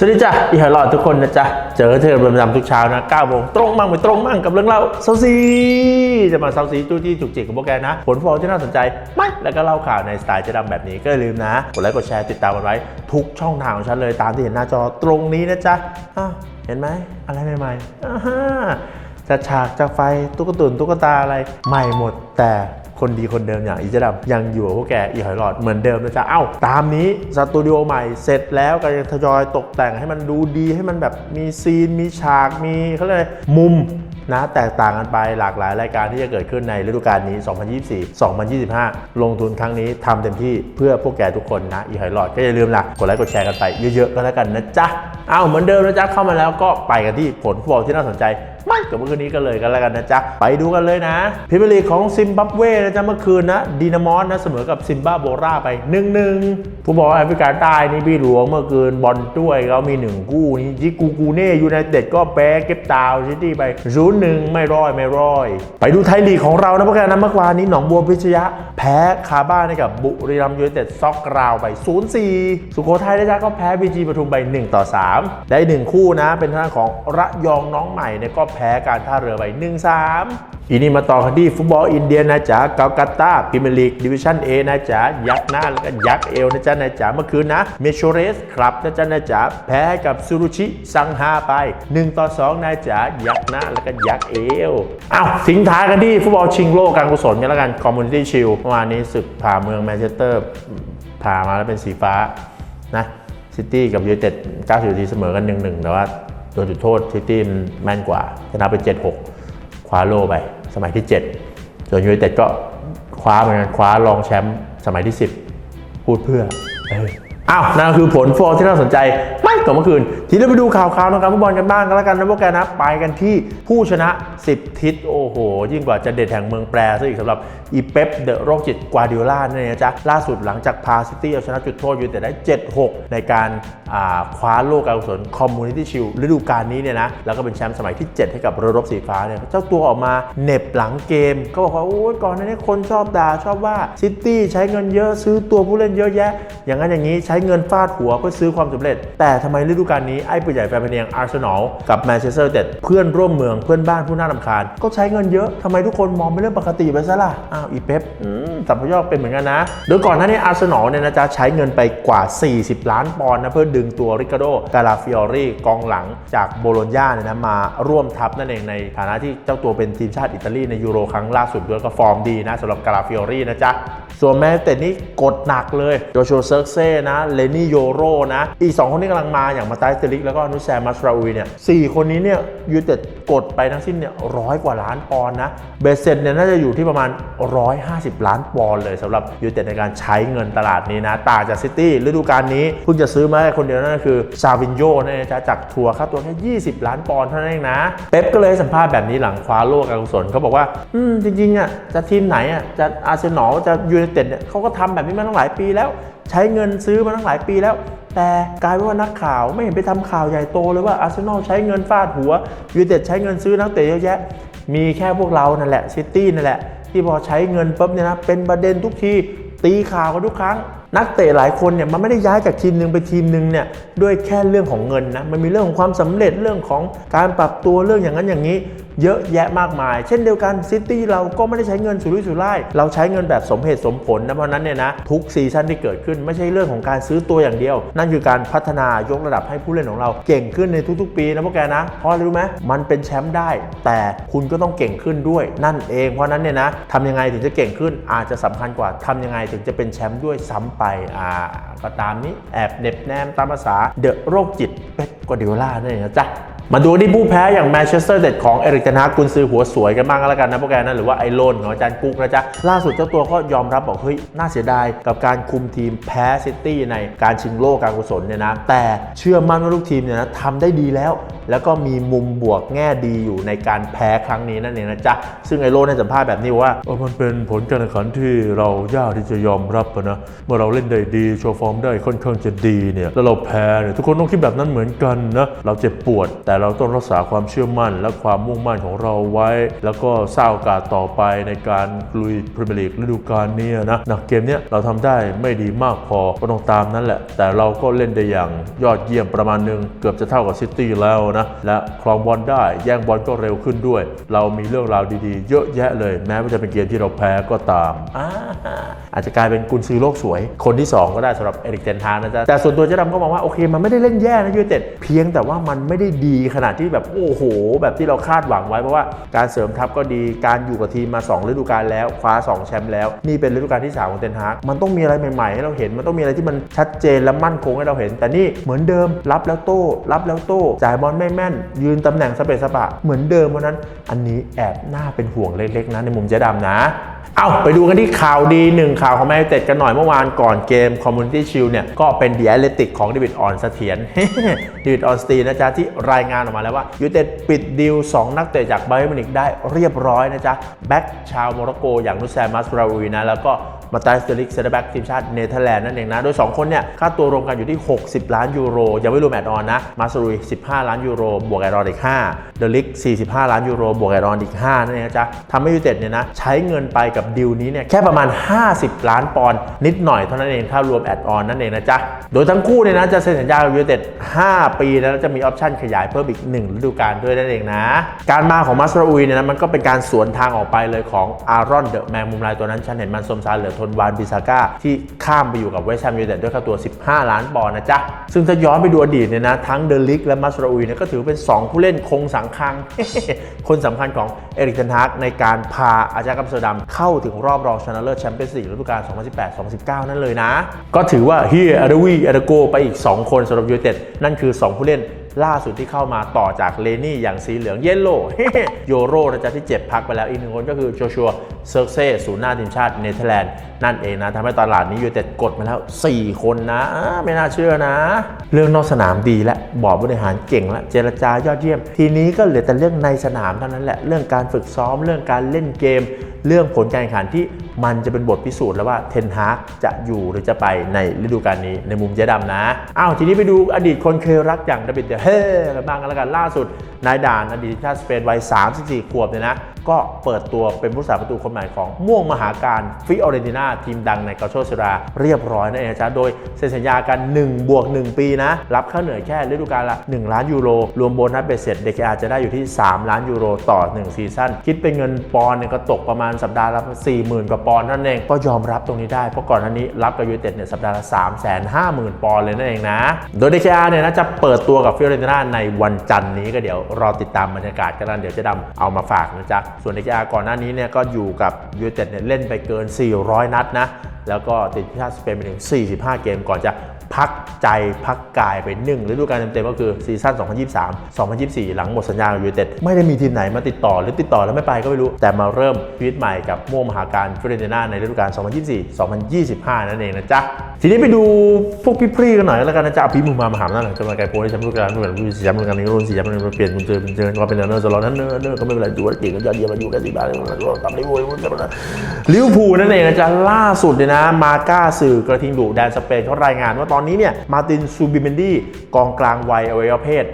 สวัสดีจ้ะอีหอยหลอดทุกคนนะจ๊ะ เจอเธอเป็นประจำทุกเช้านะ9โมงตรงมั่งไม่ตรงมั่งกับเรื่องเล่าเซาซี จะมาเซาซีจู้จี้จุกจิกกับพวกแกนะ ผลฟอลที่น่าสนใจไม่แล้วก็เล่าข่าวในสไตล์เจะดำแบบนี้ก็อย่าลืมนะ กดไลค์กดแชร์ติดตามกันไว้ ทุกช่องทางของฉันเลยตามที่เห็นหน้าจอตรงนี้นะจ๊ะอ้าวเห็นไหมอะไรใหม่ๆอ่จะฉากจะไฟตุ๊กตุนตุ๊กตาอะไรใหม่หมดแต่ คนดีคนเดิมอย่างอีเจดำยังอยู่กับพวกแกอีหอยหลอดเหมือนเดิมนะจ๊ะเอ้าตามนี้สตูดิโอใหม่เสร็จแล้วก็ยังทยอยตกแต่งให้มันดูดีให้มันแบบมีซีนมีฉากมีเขาเรียกอะไรมุมนะแตกต่างกันไปหลากหลายรายการที่จะเกิดขึ้นในฤดูกาลนี้ 2024 2025 ลงทุนครั้งนี้ทำเต็มที่เพื่อพวกแกทุกคนนะ อีหอยหลอดก็อย่าลืมล่ะกดไลค์กดแชร์กันไปเยอะๆก็แล้วกันนะจ๊ะ เอ้าเหมือนเดิมนะจ๊ะเข้ามาแล้วก็ไปกันที่ผลฟุตบอลที่น่าสนใจ ไม่กับเมื่อคืนนี้ก็เลยกันแล้วกันนะจ๊ะ ไปดูกันเลยนะพิมพ์ลีกของซิมบับเวนะจ๊ะเมื่อคืนนะดีนามอสนะเสมอกับซิมบาโบราไป1-1 ผู้บอกแอฟริกาใต้นี่พี่หลวงเมื่อคืนบอลด้วยเขามี1กู้นี่จิกูกูเน่ยูไนเต็ดก็แพ้เก็บตาวซิตี้ไป0-1ไม่ร้อยไม่ร้อย ไปดูไทยลีกของเรานะพวกแกนะเมื่อวานนี้หนองบัวพิชยะ แพ้คาบ้านให้กับบุรีรัมย์ยูไนเต็ดซอกกราวไป 0-4 สุโขทัยนะจ๊ะก็แพ้บีจีปทุมไป1ต่อ3 ได้ 1 คู่นะเป็นทางด้านของระยองน้องใหม่เนี่ยก็แพ้การท่าเรือไป1-3 อีนี่มาต่อกันที่ฟุตบอลอินเดียนะจ๊ะกาลกัตตาพรีเมียร์ลีกดิวิชั่น A นะจ๊ะยักษ์หน้าแล้วก็ยักษ์เอวนะจ๊ะนะจ๊ะเมื่อคืนนะเมโชเรสครับนะจ๊ะนะจ๊ะแพ้ให้กับซูรุชิซังฮาไป 1 ต่อ 2 นะจ๊ะยักษ์หน้าแล้วก็ยักษ์เอวอ้าวทิ้งท้ายกันที่ฟุตบอลชิงโลกการกุศลกันแล้วกันคอมมูนิตี้ชิลเมื่อวานนี้ศึกผ่าเมืองแมนเชสเตอร์ผ่ามาแล้วเป็นสีฟ้านะซิตี้กับยูไนเต็ด90นาทีเสมอกัน1-1แต่ว่าโดนจุดโทษซิตี้มันแม่นกว่าชนะไป 7-6คว้าโล่ไป สมัยที่ 7 ส่วนยูไนเต็ดก็คว้าเหมือนกันคว้ารองแชมป์สมัยที่ 10 พูดเพื่อเอออ้าวนั่นคือผลฟอร์ที่น่าสนใจไม่ต่อเมื่อคืน ทีนี้ไปดูข่าวคราวของการฟุตบอลกันบ้างก็แล้วกันนะพวกแกนะ ไปกันที่ผู้ชนะ 10 ทิศ โอ้โห ยิ่งกว่าจะเด็ดแห่งเมืองแปรซะอีกสำหรับอีเป๊ปเดอะโรคจิตกวาดิโอล่าเนี่ยนะจ๊ะล่าสุดหลังจากพาซิตี้เอาชนะจุดโทษยูไนเต็ดได้ 7-6 ในการาคว้าโลกการกุศลคอมมูนิตี้ชิลฤดูกาลนี้เนี่ยนะแล้วก็เป็นแชมป์สมัยที่ 7 ให้กับเรือรบสีฟ้าเนี่ยเจ้าตัวออกมาเหน็บหลังเกม ก็บอกว่า โอ้ยก่อนหน้านี้คนชอบด่าชอบว่าซิตี้ใช้เงินเยอะซื้อตัวผู้เล่นเยอะแยะ อย่างนั้นอย่างนี้ใช้เงินฟาดหัวเพื่อซื้อความสำเร็จ แต่ทำไมฤดูกาลนี้ไอ้ปืนใหญ่แฟนเนียงอาร์เซนอลกับแมนเชสเตอร์เต็ดเพื่อนร่วมเมืองเพื่อนบ้านผู้น่ารำคาญก็ใช้เงินเยอะทำไมทุกคนมองเป็นเรื่องปกติไปซะล่ะอ้าวอีเป๊ปอืมสัมพยอกเป็นเหมือนกันนะ โดยก่อนหน้านี้อาร์เซนอลเนี่ยนะจ๊ะใช้เงินไปกว่า 40 ล้านปอนด์นะเพื่อดึงตัวริคาโดกาลาฟิออรี่กองหลังจากโบโลญญาเนี่ยนะมาร่วมทัพนั่นเองในฐานะที่เจ้าตัวเป็นทีมชาติอิตาลีในยูโรครั้งล่าสุดด้วยก็ฟอร์มดีนะสำหรับกาลาฟิออรี่นะจ๊ะส่วนแมนยูเต็ดนี่กดหนักเลยโจชัวเซิร์กเซ่นะเลนี่โยโรนะอีก 2 คนที่กำลังมาอย่างมาตายสเตลิกแล้วก็อนุแซมมัสราอุยเนี่ยสคนนี้เนี่ยยูเต็ดกดไปทั้งสิ้นเนี่ยร้อยกว่าล้านปอนด์นะเบสเซ็ตเนี่ยน่าจะอยู่ที่ประมาณ150 ล้านปอนด์เลยสำหรับยูเต็ดในการใช้เงินตลาดนี้นะ ต่างจากซิตี้ฤดูกาลนี้เพิ่งจะซื้อมาได้คนเดียวนั่นคือซาวินโยนั่นจะจากทัวร์ค่าตัวแค่20 ล้านปอนด์เท่านั้นเองนะ เป๊ปก็เลยสัมภาษณ์แบบนี้หลังคว้าโล่การกุศลเขาบอกว่า อืมจริงๆอะจะทีมไหนอะจะอาร์เซนอลจะยูไนเต็ดเนี่ยเขาก็ทำแบบนี้มาตั้งหลายปีแล้ว ใช้เงินซื้อมาตั้งหลายปีแล้วแต่กลายเป็นว่านักข่าวไม่เห็นไปทำข่าวใหญ่โตเลยว่าอาร์เซนอลใช้เงินฟาดหัวยูไนเต็ดใช้เงินซื้อนักเตะเยอะแยะ มีแค่พวกเรานั่นแหละซิตี้นั่นแหละ ที่พอใช้เงินปุ๊บเนี่ยนะเป็นประเด็นทุกทีตีข่าวกันทุกครั้ง นักเตะหลายคนเนี่ยมันไม่ได้ย้ายจากทีมหนึ่งไปทีมหนึ่งเนี่ยด้วยแค่เรื่องของเงินนะมันมีเรื่องของความสำเร็จเรื่องของการปรับตัวเรื่องอย่างนั้นอย่างนี้ เยอะแยะมากมาย เช่นเดียวกันซิตี้เราก็ไม่ได้ใช้เงินสุรุ่ยสุร่ายเราใช้เงินแบบสมเหตุสมผลนะเพราะนั้นเนี่ยนะทุกซีซั่นที่เกิดขึ้นไม่ใช่เรื่องของการซื้อตัวอย่างเดียว นั่นคือการพัฒนายกระดับให้ผู้เล่นของเราเก่งขึ้นในทุกๆ ปีนะพวกแกนะเพราะอะไรรู้ไหมมันเป็นแชมป์ได้ แต่คุณก็ต้องเก่งขึ้นด้วย นั่นเองเพราะนั้นเนี่ยนะทำยังไงถึงจะเก่งขึ้นอาจจะสำคัญกว่าทำยังไงถึงจะเป็นแชมป์ด้วยซ้ำไปอ่าก็ตามนี้แอบเน็บแนมตามภาษาเดอะโรคจิตเป๊ปกวาร์ดิโอล่านั่นเองนะจ๊ะ มาดูที่ผู้แพ้อย่างแมนเชสเตอร์เด็ดของเอริกเทนฮากกุนซือหัวสวยกันบ้างก็แล้วกันนะพวกแกนะหรือว่าไอโลนของอาจารย์กุ๊กนะจ๊ะ ล่าสุดเจ้าตัวก็ยอมรับบอกเฮ้ย น่าเสียดายกับการคุมทีมแพ้ซิตี้ในการชิงโลกการกุศลเนี่ยนะ แต่เชื่อมั่นว่าลูกทีมเนี่ยนะทำได้ดีแล้ว แล้วก็มีมุมบวกแง่ดีอยู่ในการแพ้ครั้งนี้นั่นเองนะจ๊ะ ซึ่งไอโลนให้สัมภาษณ์แบบนี้ว่าเออมันเป็นผลการแข่งขันที่เรายากที่จะยอมรับนะเมื่อเราเล่นได้ดีโชว์ฟอร์มได้ค่อนข้างจะดีเนี่ยแล้วเราแพ้เนี่ยทุกคนต้องคิดแบบนั้นเหมือนกันนะเราเจ็บปวดแต่เราต้องรักษาความเชื่อมั่น และความมุ่งมั่นของเราไว้ แล้วก็สร้างโอกาสต่อไปในการลุยพรีเมียร์ลีกฤดูกาลนี้นะนะเกมนี้เราทำได้ไม่ดีมากพอก็ต้องตามนั้นแหละ แต่เราก็เล่นได้อย่างยอดเยี่ยมประมาณหนึง เกือบจะเท่ากับซิตี้แล้วนะ และครองบอลได้แย่งบอลก็เร็วขึ้นด้วย เรามีเรื่องราวดีๆ เยอะแยะเลย แม้ว่าจะเป็นเกมที่เราแพ้ก็ตาม อาอาจจะกลายเป็นกุนซือโลกสวย คนที่ 2 ก็ได้สำหรับเอริกเทนฮากนะจ๊ะแต่ส่วนตัวเจ๊ดำก็มองว่าโอเคมันไม่ได้เล่นแย่นะยูเต็ดเพียงแต่ว่ามันไม่ได้ดีขขนาดที่แบบโอ้โห แบบที่เราคาดหวังไว้เพราะว่าการเสริมทัพก็ดีการอยู่กับทีมมา 2 ฤดูกาลแล้วคว้า 2 แชมป์แล้ว นี่เป็นฤดูกาลที่ 3 ของเทนฮากมันต้องมีอะไรใหม่ๆ ให้เราเห็นมันต้องมีอะไรที่มันชัดเจนและมั่นคงให้เราเห็น แต่นี่เหมือนเดิมรับแล้วโต้ รับแล้วโต้จ่ายบอลไม่แม่น ยืนตำแหน่งสเปซสปะเหมือนเดิมเพราะฉะนั้น อันนี้แอบน่าเป็นห่วงเล็กๆนะในมุมเจ๊ดำนะ เอาไปดูกันที่ข่าวดีหนึ่งข่าวของแมนยูเต็ดกันหน่อยเมื่อวานก่อนเกมคอมมูนิตี้ชิลเนี่ย ก็เป็นเดียเลติกของเดวิดออนเสถียรเดวิดออนสตีนนะจ๊ะ ที่รายงานออกมาแล้วว่ายูเต็ดปิดดีล 2 นักเตะจากไบร์มินิกได้เรียบร้อยนะจ๊ะ แบ็กชาวโมร็อกโกอย่างนุสแซมมัสราวีนะ แล้วก็ มาตาสเตลิกเซนเตอร์แบ็กทีมชาติเนเธอร์แลนด์นั่นเองนะ โดย 2 คนเนี่ยค่าตัวรวมกันอยู่ที่ 60 ล้านยูโร ยังไม่รวมแอดออนนะ มาสรุย 15 ล้านยูโร บวกแอดออนอีก 5 เดลิก 45 ล้านยูโร บวกแอดออนอีก 5 นั่นเองนะจ๊ะทำให้ยูเต็ดเนี่ยนะใช้เงินไปกับดีลนี้เนี่ยแค่ประมาณ 50 ล้านปอนด์นิดหน่อยเท่านั้นเองถ้ารวมแอดออนนั่นเองนะจ๊ะ โดยทั้งคู่เนี่ยนะจะเซ็นสัญญากับยูเต็ด5 ปีแล้วจะมีออปชั่นขยายเพิ่มอีก1ฤดูกาลด้วยนั่นเองนะ การมาของมัสราอุยเนี่ยนะมันก็เป็นการสวนทางออกไปเลยของอารอนเดอะแมงมุมลายตัวนั้นฉันเห็นมันสมซาเหลือทนวานบิซาก้าที่ข้ามไปอยู่กับเวสต์แฮมยูไนเต็ดด้วยค่าตัว 15 ล้านปอนด์นะจ๊ะ ซึ่งถ้าย้อนไปดูอดีตเนี่ยนะ ทั้งเดลิกและมัสราอุยเนี่ยก็ถือเป็น 2 ผู้เล่นคงสังคัง คนสำคัญของเอริกเทนฮากในการพาอาจากัมสเตอร์ดัมเข้าถึงรอบรองชนะเลิศแชมเปี้ยนส์ลีกฤดูกาล 2018-2019 นั่นเลยนะ ก็ถือว่าเฮียอาร์วีอาร์โกไปอีก 2 คนสำหรับยูไนเต็ดนั่นคือ 2 ผู้เล่น ล่าสุดที่เข้ามาต่อจากเลนี่อย่างสีเหลืองเยลโล่โยโรนะจ๊ะที่เจ็บพักไปแล้วอีกหนึ่งคนก็คือโจชัวเซิร์เซ่ศูนย์หน้าทีมชาติเนเธอร์แลนด์นั่นเองนะทำให้ตลาดนี้อยูไนเต็ดกดมาแล้ว 4 คนนะ ไม่น่าเชื่อนะ เรื่องนอกสนามดีและบอร์ดบริหารเก่งและเจรจายอดเยี่ยม ทีนี้ก็เหลือแต่เรื่องในสนามเท่านั้นแหละเรื่องการฝึกซ้อมเรื่องการเล่นเกม เรื่องผลการแข่งขันที่ มันจะเป็นบทพิสูจน์แล้วว่าเทนฮากจะอยู่หรือจะไปในฤดูกาลนี้ในมุมเจ๊ดำนะอ้าวทีนี้ไปดูอดีตคนเคยรักอย่างดาบิดเดเฮ้กันบ้างกันแล้วกันล่าสุดนายด่านอดีตชาติสเปนวัย 34 ขวบเนี่ยนะก็เปิดตัวเป็นผู้สาประตูคนใหม่ของม่วงมหาการฟิออเรนติน่าทีมดังในกาโชเซราเรียบร้อยนั่นเองนะจ๊ะโดยเซ็นสัญญากัน1บวก1ปีนะ รับค่าเหนื่อยแค่ฤดูกาลละ 1 ล้านยูโร รวมโบนัสเบ็ดเสร็จเด็กอาจะได้อยู่ที่ 3 ล้านยูโรต่อ 1 ซีซั่นคิดเป็นเงินปอนด์เนี่ยก็ตกประมาณสัปดาห์ละ40,000กว่าปอนด์นั่นเองก็ยอมรับตรงนี้ได้เพราะก่อนหน้านี้รับกับยูไนเต็ดเนี่ยสัปดาห์ละ3 5 0 0 0 0 ปอนด์เลยนั่นเองนะ โดยเดคอาเนี่ยนะจะเปิดตัวกับฟิออเรนติน่าในวันจันทร์นี้ก็เดี๋ยวรอติดตามบรรยากาศกันนะเดี๋ยวจะดำเอามาฝากนะจ๊ะส่วนเดคอาก่อนหน้านี้เนี่ยก็อยู่กับยูเต็ดเนี่ยเล่นไปเกิน 400 นัดนะ แล้วก็ติดทีมชาติสเปนไปถึง 45 เกมก่อนจะพักใจพักกายไปหนึ่งฤดูกาลเต็มๆก็คือซีซั่น 2023-2024 หลังหมดสัญญากับยูไนเต็ดไม่ได้มีทีมไหนมาติดต่อหรือติดต่อแล้วไม่ไปก็ไม่รู้ แต่มาเริ่มชีวิตใหม่กับม่วงมหาการฟิเรนติน่าในฤดูกาล 2024-2025 นั่นเองนะจ๊ะ ทีนี้ไปดูพวกพี่พรีกันหน่อยแล้วกันนะจ๊ะพี่มึงมามหาหน้าหลังจะมาไกลโพสให้แชมป์ฤดูกาลเหมือนสีแชมป์ฤดูกาลนี้รุ่นสีแชมป์ฤดูกาลเปลี่ยนคุณเจอคุณเจอว่าเป็นเนอร์สลอนั้นเนอร์เนอร์ก็ไม่เป็นไรดูว่าเก่งก็ยอดเยี่ยมมาอยู่กันสิบ้านทำได้โว้ยลิเวอร์พูลนั่นเองนะจ๊ะล่าสุดเนี่ยนะมาก้าสื่อกระทิงดุแดนสเปนเขารายงานว่าตอนนี้เนี่ยมาตินซูบิเมนดี้กองกลางวัยอวัยวะเพศ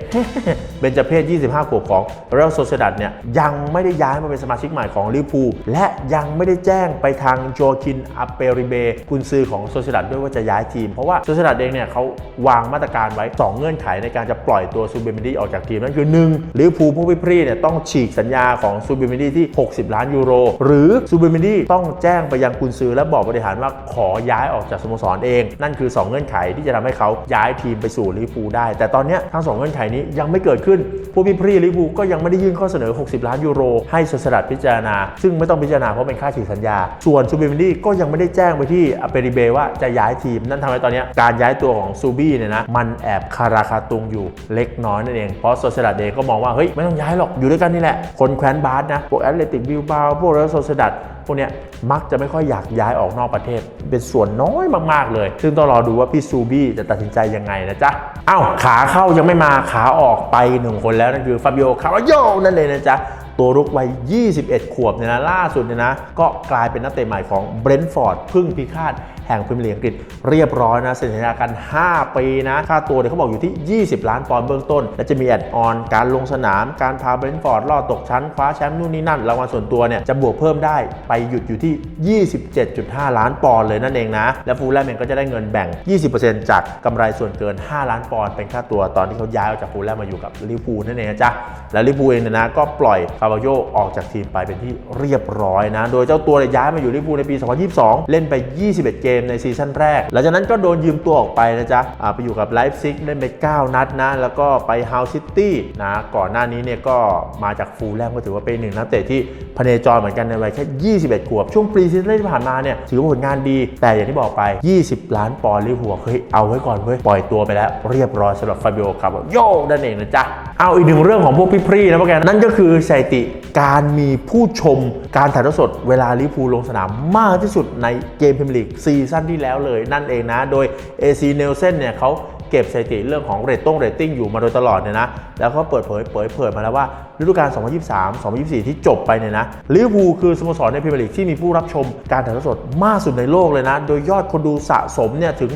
เบนจเพศ 25 ขวบของเรอัลโซเซดัดเนี่ยยังไม่ได้ย้ายมาเป็นสมาชิกใหม่ของลิเวอร์พูลและยังไม่ได้แจ้งไปทางโจคินอัปเปริเบกุนซือของโซเซดัดด้วยว่าจะย้ายทีม เพราะว่าโซเซดัดเองเนี่ยเขาวางมาตรการไว้ 2 เงื่อนไขในการจะปล่อยตัวซูบิเมนดี้ออกจากทีมนั่นคือ 1. ลิเวอร์พูลผู้พิพรีเนี่ยต้องฉีกสัญญาของซูบิเมนดี้ที่ 60 ล้านยูโร หรือซูบิเมนดี้ต้องแจ้งไปยังกุนซือและบอกบริหารว่าขอย้ายออกจากสโมสรเอง นั่นคือ 2 เงื่อนไขที่จะทำให้เขาย้ายทีมไปสู่ลิเวอร์พูลได้ แต่ตอนนี้ทั้งสองเงื่อนไขนี้ยังไม่เกิดขึ้นผู้พิพรีลิเวอร์พูลก็ยังไม่ได้ยื่นข้อเสนอ 60 ล้านยูโร ให้โซสดัดพิจารณา ซึ่งไม่ต้องพิจารณาเพราะเป็นค่าฉีกสัญญา ส่วนซูบิเมนดี้ก็ยังไม่ได้แจ้งไปที่อเปริเบว่าจะย้ายทีม นั่นทำให้ตอนนี้การย้ายตัวของซูบี้เนี่ยนะมันแอบคาราคาตุงอยู่เล็กน้อยนั่นเองเพราะโซสดัดเองก็มองว่าเฮ้ยไม่ต้องย้ายหรอกอยู่ด้วยกันนี่แหละคนแคว้นบาสนะพวกแอตเลติกบิลบาพวกเรอัลโซสดัดพวกเนี้ยมักจะไม่ค่อยอยากย้ายออกนอกประเทศ เป็นส่วนน้อยมากๆเลย ซึ่งต้องรอดูว่าพี่ซูบี้จะตัดสินใจยังไงนะจ๊ะเอ้าขาเข้ายังไม่มาขาออกไปหนึ่งคนแล้วนั่นคือฟาบิโอคาร์โยนั่นเลยนะจ๊ะตัวรุกวัย 21 ขวบเนี่ยนะล่าสุดเนี่ยนะ ก็กลายเป็นนักเตะใหม่ของเบรนท์ฟอร์ดพึ่งพิฆาต แห่งพรีเมียร์ลีกอังกฤษเรียบร้อยนะเซ็นสัญญากัน 5 ปีนะ ค่าตัวเนี่ยเขาบอกอยู่ที่ 20 ล้านปอนด์เบื้องต้น และจะมีแอดออน การลงสนาม การพาเบรนท์ฟอร์ดลอดตกชั้น คว้าแชมป์นู่นนี่นั่น รางวัลส่วนตัวเนี่ยจะบวกเพิ่มได้ไปหยุดอยู่ที่ 27.5 ล้านปอนด์เลยนั่นเองนะ และฟูลแลมเองก็จะได้เงินแบ่ง 20%จากกำไรส่วนเกิน 5 ล้านปอนด์เป็นค่าตัวตอนที่เขาย้ายออกจากฟูลแลมมาอยู่กับลิเวอร์พูลนั่นเองนะจ๊ะและลิเวอร์พูลเองเนี่ยนะก็ปล่อยคาร์บาโยออกจากทีมไปเป็นที่เรียบร้อยนะ โดยเจ้าตัวเนี่ยย้ายมาอยู่ลิเวอร์พูลในปี 2022 เล่นไป 21 เกมมในซีซั่นแรก หลังจากนั้นก็โดนยืมตัวออกไปนะจ๊ะไปอยู่กับไลฟ์ซิกเล่นไป9นัดนะ แล้วก็ไปฮาวซิตี้นะ ก่อนหน้านี้เนี่ยก็มาจากฟูลแลมก็ถือว่าเป็นหนึ่งนักเตะที่พเนจรเหมือนกันในวัยแค่ 21 ขวบ ช่วงปรีซีซั่นที่ผ่านมาเนี่ยถือว่าผลงานดี แต่อย่างที่บอกไป 20 ล้านปอนด์ลิเวอร์พูลเฮ้ยเอาไว้ก่อนเว้ยปล่อยตัวไปแล้วเรียบร้อยสำหรับฟาบิโอคร์บโยนั่นเองนะจ๊ะเอาอีกหนึ่งเรื่องของพวกพี่พรีนะพวกแกนั่นก็คือสถิติการมีผู้ชมการถ่ายทอดสดเวลาลิเวอร์พูลงสนามมากที่สุดในเกมพรีเมียร์ลีกซีซั่นที่แล้วเลยนั่นเองนะ โดย AC Nielsen เนี่ยเขาเก็บสถิติเรื่องของเรตติ้งเรตติ้งอยู่มาโดยตลอดเนี่ยนะ แล้วเขาเปิดเผยเผยเผยมาแล้วว่าฤดูกาล 2023 2024 ที่จบไปเนี่ยนะลิเวอร์พูลคือสโมสรในพรีเมียร์ลีกที่มีผู้รับชมการถ่ายทอดสดมากสุดในโลกเลยนะ โดยยอดคนดูสะสมเนี่ยถึง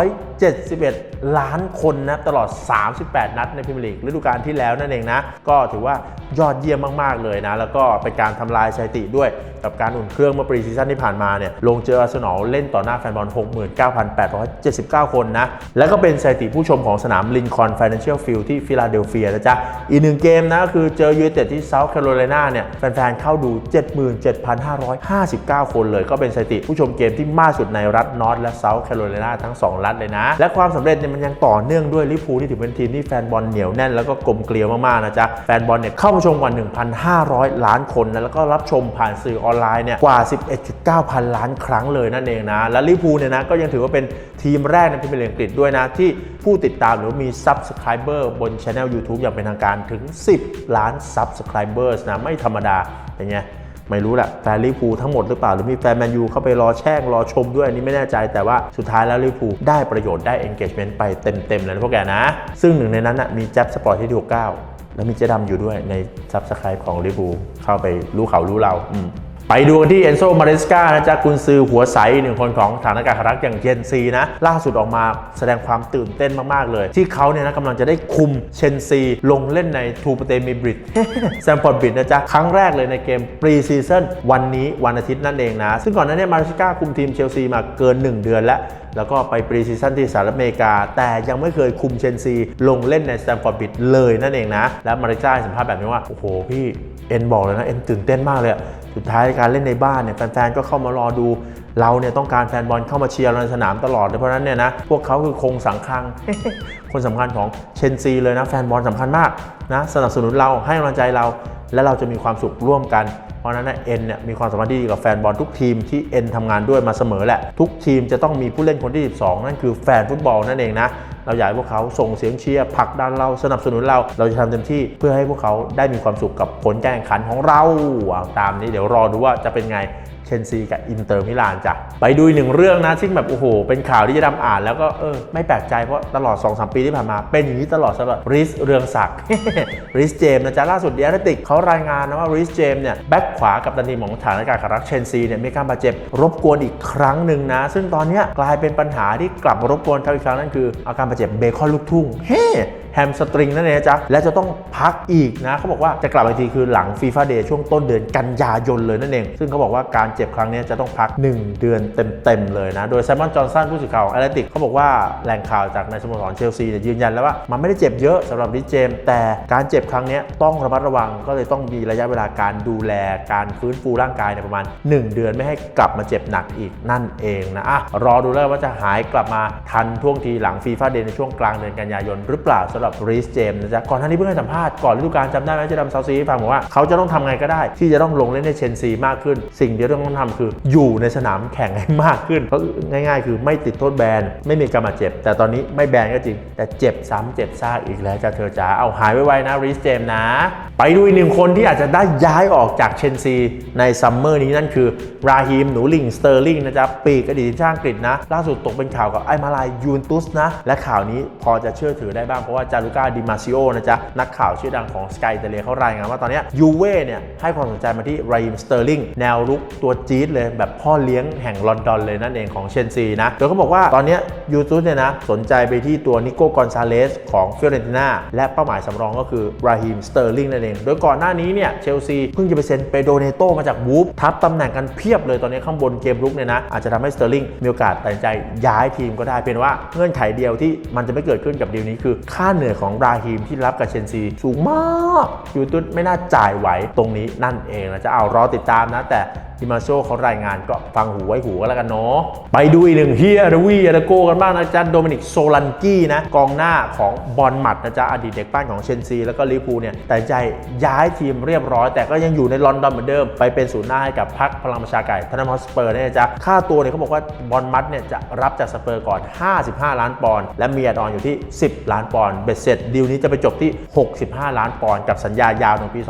471 ล้านคนนะตลอด 38 นัดในพรีเมียร์ลีกฤดูกาลที่แล้วนั่นเองนะ ก็ถือว่ายอดเยี่ยมมาก ๆ เลยนะ แล้วก็เป็นการทำลายสถิติด้วยกับการอุ่นเครื่องเมื่อปรีซีซั่นที่ผ่านมาเนี่ยลงเจออาร์เซนอลเล่นต่อหน้าแฟนบอล 69,879 คนนะแล้วก็เป็นสถิติผู้ชมของสนามลินคอ n น Financial Field ที่ฟิลาเดลเฟียนะจ๊ะอีกหนึ่งเกมนะคือเจอยูไนเต็ดที่เซาท์แคโรไลนาเนี่ยแฟนๆ เข้าดู 77,559 คนเลย ก็เป็นสถิติผู้ชมเกมที่มากสุดในรัฐนอร์ทและเซาท์แคโรไลนาทั้ง 2 รัฐเลยนะ และความสำเร็จเนี่ยมันยังต่อเนื่องด้วยลิเวอร์พูที่ถือเป็นทีมที่แฟนบอลเหนียวแน่นแล้วก็กลมเกลียวมากๆนะจ๊ะแฟนบอลเนี่ยเข้ามาชมกว่า 1,500 ล้านคนนะแล้วก็รับชมผ่านสื่อออนไลน์เนี่ยกว่า 11.9 พันล้านครั้งเลยนั่นเองนะและลิเวอร์พูเนี่ยนะก็ยังถือว่าเป็นทีมแรกในพรีเมียร์ลีกอังกฤษด้วยนะที่ผู้ติดตามหรือมี Subscriber บนช anel YouTube อย่างเป็นทางการถึง 10 ล้าน Subscribers นะ ไม่ธรรมดาเป็นไงไม่รู้แหละแฟนลิเวอร์พูทั้งหมดหรือเปล่า หรือมีแฟนแมนยูเข้าไปรอแช่ง รอชมด้วยอันนี้ไม่แน่ใจแต่ว่าสุดท้ายแล้วลิเวอร์พูได้ประโยชน์ได้ engagement ไปเต็มๆเลยพวกแกนะ ซึ่งหนึ่งในนั้นนะมีแจ็บสปอร์ตที่ถูกก้าแล้วมีเจดำอยู่ด้วยใน Subscribe ของลิเวอร์พูเข้าไปรู้เขารู้เราอืม ไปดูกันที่เอนโซมาเรสกานะจ๊ะกุนซือหัวใสหนึ่งคนของฐานอากาศรักอย่างเจนซีนะ ล่าสุดออกมาแสดงความตื่นเต้นมาก ๆ เลย ที่เขาเนี่ยนะกำลังจะได้คุมเชนซี ลงเล่นในทูปเตมีบริดแซมฟอร์ดบริดนะจ๊ะ ครั้งแรกเลยในเกมปรีซีซั่นวันนี้วันอาทิตย์นั่นเองนะ ซึ่งก่อนหน้านี้มาเรสกาคุมทีมเชลซีมาเกิน 1 เดือนแล้วแล้วก็ไปปรีซีซั่นที่สหรัฐอเมริกา แต่ยังไม่เคยคุมเชนซี ลงเล่นในสแตมฟอร์ดบิดเลยนั่นเองนะ และมาริจ้าสัมภาษณ์แบบนี้ว่า โอ้โห พี่ เอ็นบอกเลยนะ เอ็นตื่นเต้นมากเลย สุดท้ายการเล่นในบ้านเนี่ยแฟนๆก็เข้ามารอดู เราเนี่ยต้องการแฟนบอลเข้ามาเชียร์เราในสนามตลอดเลยเพราะนั้นเนี่ยนะพวกเขาคือคงสังคัง คนสำคัญของเชนซีเลยนะแฟนบอลสำคัญมากนะสนับสนุนเราให้กำลังใจเรา และเราจะมีความสุขร่วมกันเพราะนั้นนะเอ็นเนี่ยมีความสัมพันธ์ที่ดีกับแฟนบอลทุกทีมที่เอ็นทำงานด้วยมาเสมอแหละ ทุกทีมจะต้องมีผู้เล่นคนที่ 12 นั่นคือแฟนฟุตบอลนั่นเองนะ เราอยากให้พวกเขาส่งเสียงเชียร์ผลักดันเราสนับสนุนเรา เราจะทำเต็มที่เพื่อให้พวกเขาได้มีความสุขกับผลการแข่งขันของเราตามนี้เดี๋ยวรอดูว่าจะเป็นไง นซีกับอินเตอร์มิลานจ้ะไปดูอีกหนึ่งเรื่องนะซึ่งแบบโอ้โห เป็นข่าวที่จะดำอ่าน แล้วก็เออไม่แปลกใจเพราะตลอด 2-3 ปีที่ผ่านมา เป็นอย่างนี้ตลอดสำหรับริสเรืองศักดิ์ริสเจมส์นะจ๊ะล่าสุดเดียร์ติกเขารายงานนะว่าริสเจมส์เนี่ยแบ็คขวากับตันทีมของฐานอากาศรักเชนซีเนี่ยมีการบาดเจ็บรบกวนอีกครั้งหนึ่งนะ ซึ่งตอนนี้กลายเป็นปัญหาที่กลับมารบกวนเขาอีกครั้งนั่นคืออาการบาดเจ็บเบคอนลูกทุ่งเฮ้แฮมสตริงนั่นเองนะจ๊ะ และจะต้องพักอีกนะเขาบอกว่าจะกลับมาอีกทีคือหลังฟีฟ่าเดย์ช่วงต้นเดือนกันยายนเลยนั่นเอง ซึ่งเขาบอกว่าการเจ็บครั้งนี้จะต้องพัก 1 เดือนเต็มๆเลยนะ โดยไซมอนจอห์นสันผู้สื่อข่าวแอตเลติกเขาบอกว่าแหล่งข่าวจากในสโมสรเชลซีเนี่ยยืนยันแล้วว่ามันไม่ได้เจ็บเยอะสำหรับดิเจม แต่การเจ็บครั้งนี้ต้องระมัดระวังก็เลยต้องมีระยะเวลาการดูแลการฟื้นฟูร่างกายเนี่ยประมาณ 1 เดือนไม่ให้กลับมาเจ็บหนักอีกนั่นเองนะอะรอดูแล้วว่าจะหายกลับมาทันท่วงทีหลังฟีฟ่าเดย์ในช่วงกลางเดือนกันยายนหรือเปล่าสำหรับรีสเจมส์นะจ๊ะก่อนหน้านี้เพิ่งให้สัมภาษณ์ก่อนฤดูกาลจำได้ไหมเจะดำเซาซีฟังบอกว่าเขาจะต้องทำไงก็ได้ ที่จะต้องลงเล่นในเชนซีมากขึ้น สิ่งเดียวที่ต้องทำคืออยู่ในสนามแข่งให้มากขึ้นเพราะง่าย ๆ คือไม่ติดโทษแบนไม่มีการบาดเจ็บ แต่ตอนนี้ไม่แบนก็จริง แต่เจ็บซ้ำเจ็บซากอีกแล้วจ้ะเธอจ๋าเอาหายไวๆนะรีสเจมส์นะ ไปดูอีกหนึ่งคนที่อาจจะได้ย้ายออกจากเชนซีในซัมเมอร์นี้นั่นคือราฮิมหนูลิงสเตอร์ลิงนะจ๊ะปีกอดีตทีมชาติอังกฤษนะ ล่าสุดตกเป็นข่าวกับไอ้มาลายยูนตุสนะ และข่าวนี้พอจะเชื่อถือได้บ้างเพราะว่าจารุก้าดิมาซิโอนะจ๊ะ นักข่าวชื่อดังของสกายอิตาเลียเขารายงานว่าตอนนี้ยูเว่เนี่ยให้ความสนใจมาที่ไรมสเตอร์ลิงแนวรุกตัวจี๊ดเลยแบบพ่อเลี้ยงแห่งลอนดอนเลยนั่นเองของเชนซีนะ โดยเขาบอกว่าตอนนี้ยูทูบเนี่ยนะสนใจไปที่ตัวนิโก้กอนซาเลสของฟิอเรนติน่าและเป้าหมายสำรองก็คือราฮิมสเตอร์ลิงนั่นเอง โดยก่อนหน้านี้เนี่ยเชลซีเพิ่งจะไปเซ็นเปโดเนโตมาจากวูฟทับตำแหน่งกันเพียบเลยตอนนี้ข้างบนเกมรุกเนี่ยนะอาจจะทำให้สเตอร์ลิงมีโอกาสตัดใจย้ายทีมก็ได้เพียงว่าเงื่อนไขเดียวที่มันจะไม่เกิดขึ้นกับดีลนี้คือค่าเเหนื่อยของราฮิมที่รับกับเชนซีสูงมากยูตุสไม่น่าจ่ายไหวตรงนี้นั่นเองนะจะเอารอติดตามนะแต่ ดิมาโชเขารายงานก็ฟังหูไว้หูก็แล้วกันเนาะไปดูอีกหนึ่งเฮียดวีอาราโกกันบ้างนะจ๊ะโดมินิกโซลันกี้นะกองหน้าของบอลมัดนะจ๊ะอดีตเด็กปั้นของเชนซี แล้วก็ลิเวอร์พูเนี่ยแต่ใจย้ายทีมเรียบร้อย แต่ก็ยังอยู่ในลอนดอนเหมือนเดิม ไปเป็นศูนย์หน้าให้กับพักพลังประชาไก่ทนามอสเปอร์เนี่ยนะจ๊ะค่าตัวเนี่ยเขาบอกว่าบอลมัดเนี่ยจะรับจากสเปอร์ก่อน 55 ล้านปอนด์และมีอดอนอยู่ที่ 10 ล้านปอนด์เบ็ดเสร็จดีลนี้จะไปจบที่ 65 ล้านปอนด์กับสัญญายาวถึงปี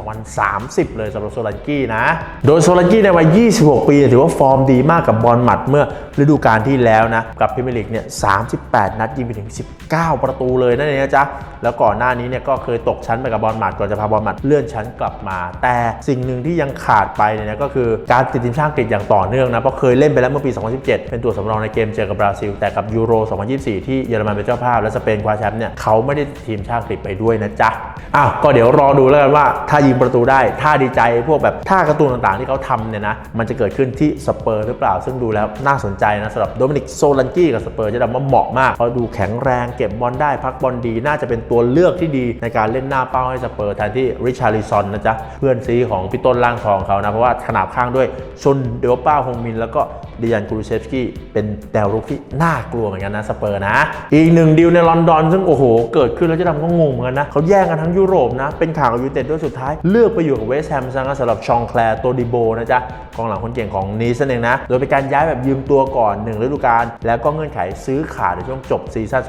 2030 เลยสำหรับโซลันกี้นะโดยโซลันกี้ในวัย26 ปีถือว่าฟอร์มดีมากกับบอลหมัดเมื่อฤดูกาลที่แล้วนะ กับพรีเมียร์ลีกเนี่ย 38 นัดยิงไปถึง 19 ประตูเลยนั่นเองนะจ๊ะ แล้วก่อนหน้านี้เนี่ยก็เคยตกชั้นไปกับบอลหมัดก่อนจะพาบอลหมัดเลื่อนชั้นกลับมา แต่สิ่งหนึ่งที่ยังขาดไปเนี่ยก็คือการติดทีมชาติอังกฤษอย่างต่อเนื่องนะ เพราะเคยเล่นไปแล้วเมื่อปี 2017 เป็นตัวสำรองในเกมเจอกับบราซิล แต่กับยูโร 2024 ที่เยอรมันเป็นเจ้าภาพและสเปนคว้าแชมป์เนี่ยเขาไม่ได้ทีมชาติอังกฤษไปด้วยนะจ๊ะอ้าวก็เดี๋ยวรอดูแล้วกันว่าถ้ายิงประตูได้ท่าดีใจพวกแบบท่าการ์ตูนต่างๆที่เขาทำเนี่ยนะมันจะเกิดขึ้นที่สเปอร์หรือเปล่า ซึ่งดูแล้วน่าสนใจนะสำหรับโดมินิกโซลันกี้กับสเปอร์จะดำว่าเหมาะมากเขาดูแข็งแรงเก็บบอลได้พักบอลดี น่าจะเป็นตัวเลือกที่ดีในการเล่นหน้าเป้าให้สเปอร์แทนที่ริชาริซอนนะจ๊ะเพื่อนซีของพี่ต้นล่างทองเขานะเพราะว่าขนาบข้างด้วยชนเดลป้าฮงมิน แล้วก็ดิยันกูรูเชฟสกี้เป็นแนวรุกที่น่ากลัวเหมือนกันนะสเปอร์นะ อีกหนึ่งดีลในลอนดอน ซึ่งโอ้โห เกิดขึ้นแล้วจะทำก็งงเหมือนกันนะเขาแย่งกันทั้งยุโรปนะ เป็นข่าวกับยูเต็ดด้วยสุดท้าย เลือกไปอยู่กับเวสต์แฮมซะงั้นสำหรับชองแคลร์โตดิโบนะจ๊ะกองหลังคนเก่งของนีสนั่นเองนะ โดยเป็นการย้ายแบบยืมตัวก่อนหนึ่งฤดูกาล แล้วก็เงื่อนไขซื้อขาดในช่วงจบซีซั่น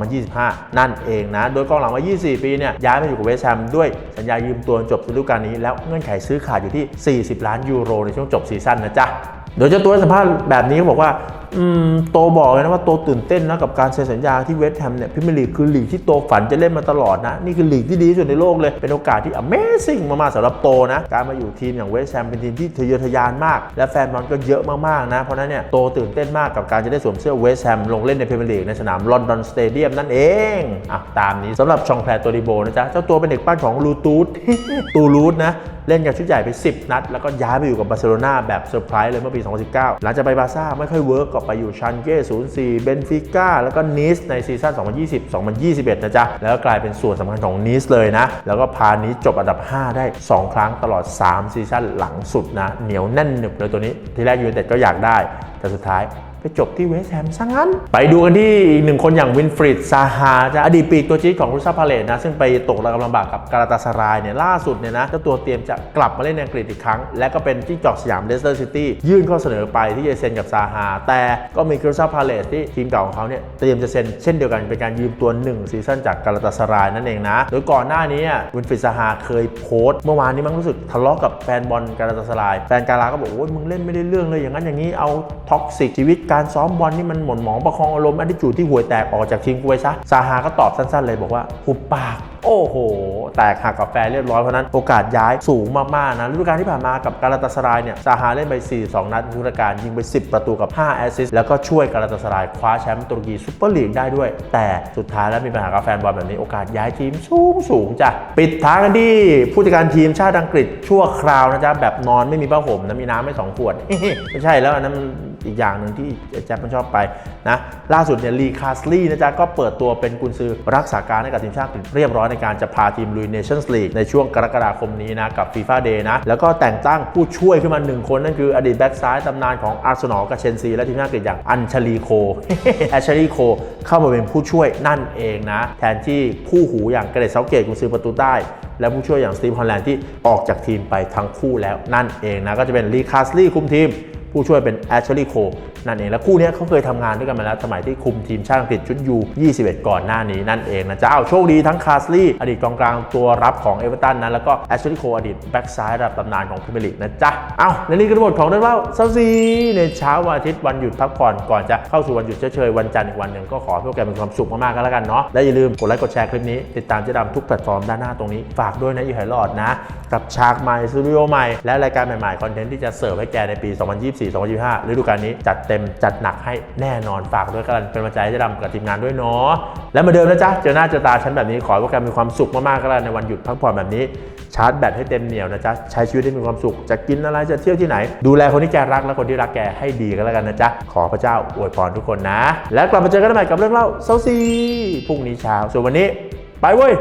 2024-2025 นั่นเองนะ โดยกองหลังวัย 24 ปีเนี่ยย้ายมาอยู่กับเวสต์แฮมด้วยสัญญายืมตัวจบฤดูกาลนี้ แล้วเงื่อนไขซื้อขาดอยู่ที่ 40 ล้านยูโรในช่วงจบซีซั่นนะจ๊ะ โดยเจ้าตัวสัมภาษณ์แบบนี้เขาบอกว่า อืมโตบอกเลยนะว่าโตตื่นเต้นนะกับการเซ็นสัญญาที่เวสต์แฮมเนี่ยพรีเมียร์ลีกคือลีกที่โตฝันจะเล่นมาตลอดนะ นี่คือลีกที่ดีที่สุดในโลกเลย เป็นโอกาสที่ Amazing มากๆสำหรับโตนะ การมาอยู่ทีมอย่างเวสต์แฮมเป็นทีมที่ทะเยอทะยานมาก และแฟนบอลก็เยอะมากๆนะ เพราะนั้นเนี่ยโตตื่นเต้นมากกับการจะได้สวมเสื้อเวสต์แฮมลงเล่นในพรีเมียร์ลีกในสนามลอนดอนสเตเดียมนั่นเองอะตามนี้สำหรับชองแคลร์โตดิโบนะจ๊ะเจ้าตัวเป็นเด็กปั้นของลูตูธตูรูธนะเล่นกับชุดใหญ่ไป 10 นัด แล้วก็ย้ายไปอยู่กับบาร์เซโลนาแบบเซอร์ไพรส์เลยเมื่อปี 2019 หลังจากไปบาซ่าไม่ค่อยเวิร์กก็ไปอยู่ชันเก้04 เบนฟิก้า แล้วก็นิสในซีซั่น 2020-2021 นะจ๊ะ แล้วก็กลายเป็นส่วนสำคัญของนิสเลยนะ แล้วก็พานิสจบอันดับ 5 ได้ 2 ครั้งตลอด 3 ซีซั่นหลังสุดนะ เหนียวแน่นหนึบเลยตัวนี้ ทีแรกยูเนเต็ดก็อยากได้ แต่สุดท้าย ไปจบที่เวสแฮมซะงั้น ไปดูกันที่อีกหนึ่งคนอย่างวินฟรีดซาฮาจะอดีตปีกตัวจี๊ดของรุซาพาเลตนะ ซึ่งไปตกระกำลำบากกับกาลาตาสรายเนี่ยล่าสุดเนี่ยนะเจ้าตัวเตรียมจะกลับมาเล่นในอังกฤษอีกครั้ง และก็เป็นจิ้งจอกสยามเลสเตอร์ซิตี้ยื่นข้อเสนอไปที่จะเซ็นกับซาฮาแต่ก็มีคริสตัลพาเลตที่ทีมเก่าของเขาเนี่ยเตรียมจะเซ็นเช่นเดียวกันเป็นการยืมตัว1ซีซั่นจากกาลาตาสรายนั่นเองนะโดยก่อนหน้านี้วินฟรีดซาฮาเคยโพสต์เมื่อวานนี้มั้งรู้สึกทะเลาะกับแฟนบอลกาลาตาสรายแฟนกาลาก็บอกโอ้ยมึงเล่นไม่ได้เรื่องเลยอย่างนั้นอย่างนี้เอาท็อกซิกชีวิตการซ้อมบอลนี่มันหม่นหมองประคองอารมณ์อดิจูที่ห่วยแตกออกจากทีมกูไปซะซาฮาก็ตอบสั้นๆเลยบอกว่าหุบปาก โอ้โห แตกหักกับแฟนเรียบร้อยเพราะนั้นโอกาสย้ายสูงมากๆนะฤดูกาลที่ผ่านมากับกาลาตาสรายเนี่ยซาฮาเล่นไป 42 นัดฤดูกาลยิงไป 10 ประตูกับ 5 แอสซิสต์แล้วก็ช่วยกาลาตาสรายคว้าแชมป์ตุรกีซุปเปอร์ลีกได้ด้วย แต่สุดท้ายแล้วมีปัญหากับแฟนบอลแบบนี้โอกาสย้ายทีมสูงสูงจ้ะปิดท้ายกันที่ผู้จัดการทีมชาติอังกฤษชั่วคราวนะจ๊ะแบบนอนไม่มีผ้าห่มนะมีน้ำไม่สองขวดไม่ใช่แล้วอันนั้นอีกอย่างหนึ่งที่แจ๊บมันชอบไปนะล่าสุดเนี่ยลีคาสลีนะจ๊ะก็เปิดตัวเป็นกุนซือรักษาการให้กับทีมชาติเรียบร้อยในการจะพาทีมลุยเนชั่นส์ลีกในช่วงกรกฎาคมนี้นะกับฟีฟ่าเดย์นะ แล้วก็แต่งตั้งผู้ช่วยขึ้นมาหนึ่งคน นั่นคืออดีตแบ็กซ้ายตำนานของอาร์เซนอลกับเชนซีและทีมชาติอังกฤษอย่างอัญชลีโคแอชลีโคเข้ามาเป็นผู้ช่วยนั่นเองนะ แทนที่คู่หูอย่างเกเรตเซาเกตกุนซือประตูใต้และผู้ช่วยอย่างสตีฟฮอลแลนด์ที่ออกจากทีมไปทั้งคู่แล้วนั่นเองนะก็จะเป็นลีคาสลีคุมทีมผู้ช่วยเป็นแอชลีย์โค นั่นเอง แล้วคู่นี้เขาเคยทำงานด้วยกันมาแล้วสมัยที่คุมทีมชาติอังกฤษชุดยู21 ก่อนหน้านี้นั่นเองนะจ๊ะเอาโชคดีทั้งคาสลีย์อดีตกองกลางตัวรับของเอเวอร์ตันนะแล้วก็แอชลีย์โคอดีตแบ็กซ้ายระดับตำนานของพรีเมียร์ลีกนะจ๊ะเอาและนี่คือทั้งหมดของเรื่องเล่าเซาซีในเช้าวันอาทิตย์วันหยุดพักผ่อนก่อนจะเข้าสู่วันหยุดเฉยๆวันจันทร์อีกวันหนึ่งก็ขอให้พวกแกมีความสุขมากๆกันแล้วกันเนาะและอย่าลืมกดไลค์กดแชร์คลิปนี้ติดตามเจ๊ดำทุกแพลตฟอร์มด้านหน้าตรงนี้ฝากด้วยนะอีไฮหลอดนะ กับฉากใหม่สตูดิโอใหม่และรายการใหม่ๆคอนเทนต์ที่จะเสิร์ฟให้แกในปี 2024-2025ฤดูกาลนี้จัดเต็มจัดหนักให้แน่นอนฝากด้วยกันเป็นกำลังใจให้เจ๊ดำกับทีมงานด้วยเนาะและเหมาเดิมนะจ๊ะเจอหน้าเจอตาฉันแบบนี้ขอให้พวกแกมีความสุขมากๆก็แล้วกันในวันหยุดพักผ่อนแบบนี้ชาร์จแบตให้เต็มเหนียวนะจ๊ะใช้ชีวิตให้มีความสุข จะกินอะไรจะเที่ยวที่ไหน ดูแลคนที่แกรักและคนที่รักแกให้ดีกันแล้วกันนะจ๊ะขอพระเจ้าอวยพรทุกคนนะ แล้วกลับมาเจอกันใหม่กับเรื่องเล่าเซาซีพรุ่งนี้เช้าส่วนวันนี้ ไปเว้ย